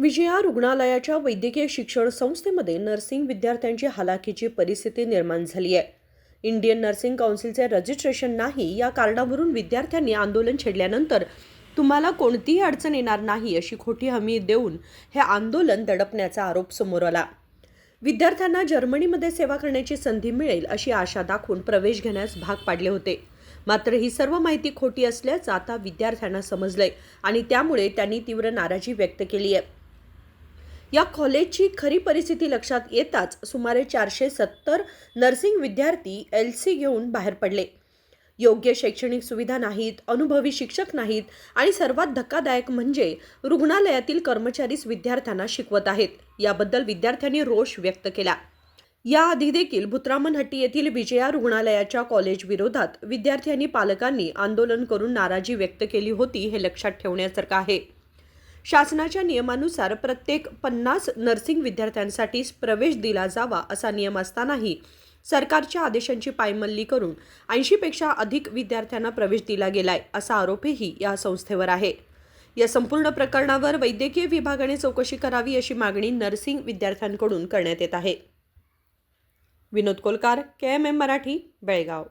विजया रुग्णालयाच्या वैद्यकीय शिक्षण संस्थेमध्ये नर्सिंग विद्यार्थ्यांची हालाखीची परिस्थिती निर्माण झाली आहे. इंडियन नर्सिंग काउन्सिलचे रजिस्ट्रेशन नाही या कारणावरून विद्यार्थ्यांनी आंदोलन छेडल्यानंतर तुम्हाला कोणतीही अडचण येणार नाही अशी खोटी हमी देऊन हे आंदोलन दडपण्याचा आरोप समोर आला. विद्यार्थ्यांना जर्मनीमध्ये सेवा करण्याची संधी मिळेल अशी आशा दाखवून प्रवेश घेण्यास भाग पाडले होते. मात्र ही सर्व माहिती खोटी असल्याचं आता विद्यार्थ्यांना समजलंय आणि त्यामुळे त्यांनी तीव्र नाराजी व्यक्त केली आहे. या कॉलेजची खरी परिस्थिती लक्षात येताच सुमारे चारशे सत्तर नर्सिंग विद्यार्थी एल सी घेऊन बाहेर पडले. योग्य शैक्षणिक सुविधा नाहीत अनुभवी शिक्षक नाहीत आणि सर्वात धक्कादायक म्हणजे रुग्णालयातील कर्मचारीच विद्यार्थ्यांना शिकवत आहेत. याबद्दल विद्यार्थ्यांनी रोष व्यक्त केला. याआधी देखील भुत्रामनहट्टी येथील विजया रुग्णालयाच्या कॉलेजविरोधात विद्यार्थी आणि पालकांनी आंदोलन करून नाराजी व्यक्त केली होती हे लक्षात ठेवण्यासारखं आहे. शासनाच्या नियमानुसार प्रत्येक पन्नास नर्सिंग विद्यार्थ्यांसाठी प्रवेश दिला जावा असा नियम असतानाही सरकारच्या आदेशांची पायमल्ली करून ऐंशीपेक्षा अधिक विद्यार्थ्यांना प्रवेश दिला गेलाय असा आरोपही या संस्थेवर आहे. या संपूर्ण प्रकरणावर वैद्यकीय विभागाने चौकशी करावी अशी मागणी नर्सिंग विद्यार्थ्यांकडून करण्यात येत आहे. Vinod Kolkar K M M Marathi Belgaum.